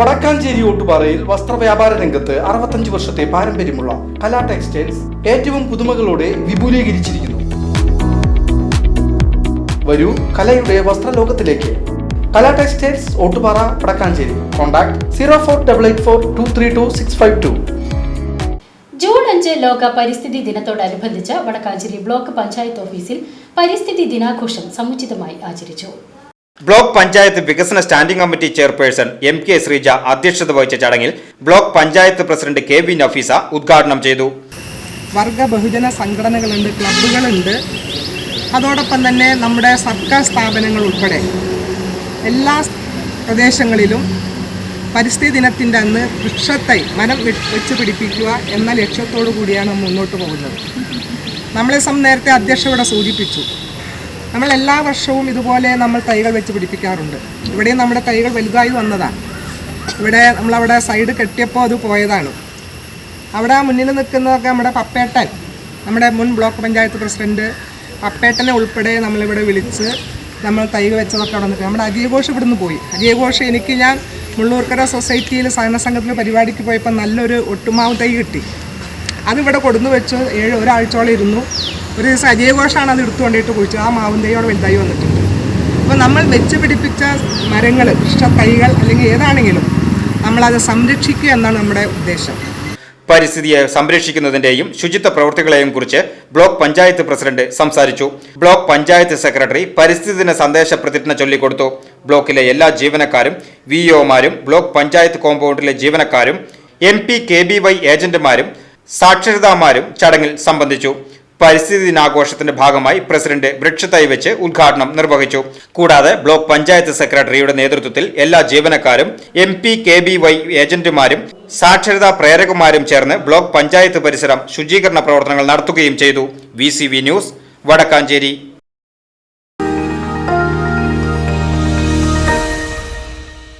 വടക്കാഞ്ചേരി ഓട്ടുപാറയിൽ വസ്ത്രവ്യാപാര രംഗത്ത് അറുപത്തഞ്ച് വർഷത്തെ പാരമ്പര്യമുള്ള കലാ ടെക്സ്റ്റൈൽസ് ഏറ്റവും പുതുമകളോടെ വിപുലീകരിച്ചിരിക്കുന്നു. വരൂ കലയുടെ വസ്ത്രലോകത്തിലേക്ക്. Kala textiles Ottupara Vadakkanchery. Contact zero four double eight four two three two six five two. June അഞ്ച് ലോക പരിസ്ഥിതി ദിനത്തോടനുബന്ധിച്ച് വടക്കാഞ്ചേരി ബ്ലോക്ക് പഞ്ചായത്ത് ഓഫീസിൽ പരിസ്ഥിതി ദിനാഘോഷം സമുചിതമായി ആചരിച്ചു. ബ്ലോക്ക് പഞ്ചായത്ത് വികസന standing committee chairperson M K Sreeja അധ്യക്ഷത വഹിച്ച ചടങ്ങിൽ block panchayat president K V Nafeesa ഉദ്ഘാടനം ചെയ്തു. വർഗ ബഹുജന സംഘടനകളുണ്ട് ക്ലബ്ബുകളുണ്ട്. അതോടൊപ്പം തന്നെ നമ്മുടെ സർക്കാർ സ്ഥാപനങ്ങൾ ഉൾപ്പെടെ എല്ലാ പ്രദേശങ്ങളിലും പരിസ്ഥിതി ദിനത്തിന്റെ അന്ന് വൃക്ഷത്തൈ വെ- വെച്ച് പിടിപ്പിക്കുക എന്ന ലക്ഷ്യത്തോടു കൂടിയാണ് മുന്നോട്ട് പോകുന്നത്. നമ്മളെ സം നേരത്തെ അധ്യക്ഷ ഇവിടെ സൂചിപ്പിച്ചു. നമ്മൾ എല്ലാ വർഷവും ഇതുപോലെ നമ്മൾ തൈകൾ വെച്ച് പിടിപ്പിക്കാറുണ്ട്. ഇവിടെയും നമ്മുടെ തൈകൾ വലുതായി വന്നതാണ്. ഇവിടെ നമ്മളവിടെ സൈഡ് കെട്ടിയപ്പോൾ അത് പോയതാണ്. അവിടെ മുന്നിൽ നിൽക്കുന്നതൊക്കെ നമ്മുടെ പപ്പേട്ടൻ നമ്മുടെ മുൻ ബ്ലോക്ക് പഞ്ചായത്ത് പ്രസിഡന്റ് പപ്പേട്ടനെ ഉൾപ്പെടെ നമ്മളിവിടെ വിളിച്ച് നമ്മൾ തൈകൾ വെച്ചതൊക്കെ അവിടെ നിൽക്കുക. നമ്മുടെ അജയഘോഷ് ഇവിടുന്ന് പോയി. അജയഘോഷ് എനിക്ക് ഞാൻ മുള്ളൂർക്കര സൊസൈറ്റിയിൽ സഹകരണ സംഘത്തിൽ പരിപാടിക്ക് പോയപ്പോൾ നല്ലൊരു ഒട്ടുമാവ് തൈ കിട്ടി. അതിവിടെ കൊടുന്നു വെച്ച് ഏഴ് ഒരാഴ്ചയോളം ഇരുന്നു. ഒരു ദിവസം അജയ് ഘോഷാണ് അത് എടുത്തു കൊണ്ടിട്ട് കുഴിച്ചു ആ മാവും തൈയോടെ വലുതായി വന്നിട്ടുണ്ട് അപ്പോൾ നമ്മൾ വെച്ച് പിടിപ്പിച്ച മരങ്ങൾ വൃക്ഷ തൈകൾ അല്ലെങ്കിൽ ഏതാണെങ്കിലും നമ്മളത് സംരക്ഷിക്കുക എന്നാണ് നമ്മുടെ ഉദ്ദേശം. പരിസ്ഥിതിയെ സംരക്ഷിക്കുന്നതിന്റെയും ശുചിത്വ പ്രവൃത്തികളെയും കുറിച്ച് ബ്ലോക്ക് പഞ്ചായത്ത് പ്രസിഡന്റ് സംസാരിച്ചു. ബ്ലോക്ക് പഞ്ചായത്ത് സെക്രട്ടറി പരിസ്ഥിതി ദിന സന്ദേശ പ്രതിജ്ഞ ചൊല്ലിക്കൊടുത്തു. ബ്ലോക്കിലെ എല്ലാ ജീവനക്കാരും വി ഒമാരും ബ്ലോക്ക് പഞ്ചായത്ത് കോമ്പൗണ്ടിലെ ജീവനക്കാരും M P K B Y ഏജന്റുമാരും സാക്ഷരതാമാരും ചടങ്ങിൽ സംബന്ധിച്ചു. പരിസ്ഥിതി ദിനാഘോഷത്തിന്റെ ഭാഗമായി പ്രസിഡന്റ് വൃക്ഷത്തൈ വെച്ച് ഉദ്ഘാടനം നിർവഹിച്ചു. കൂടാതെ ബ്ലോക്ക് പഞ്ചായത്ത് സെക്രട്ടറിയുടെ നേതൃത്വത്തിൽ എല്ലാ ജീവനക്കാരും M P K B Y ഏജന്റുമാരും സാക്ഷരതാ പ്രേരകന്മാരും ചേർന്ന് ബ്ലോക്ക് പഞ്ചായത്ത് പരിസരം ശുചീകരണ പ്രവർത്തനങ്ങൾ നടത്തുകയും ചെയ്തു. V News Vadakkanchery.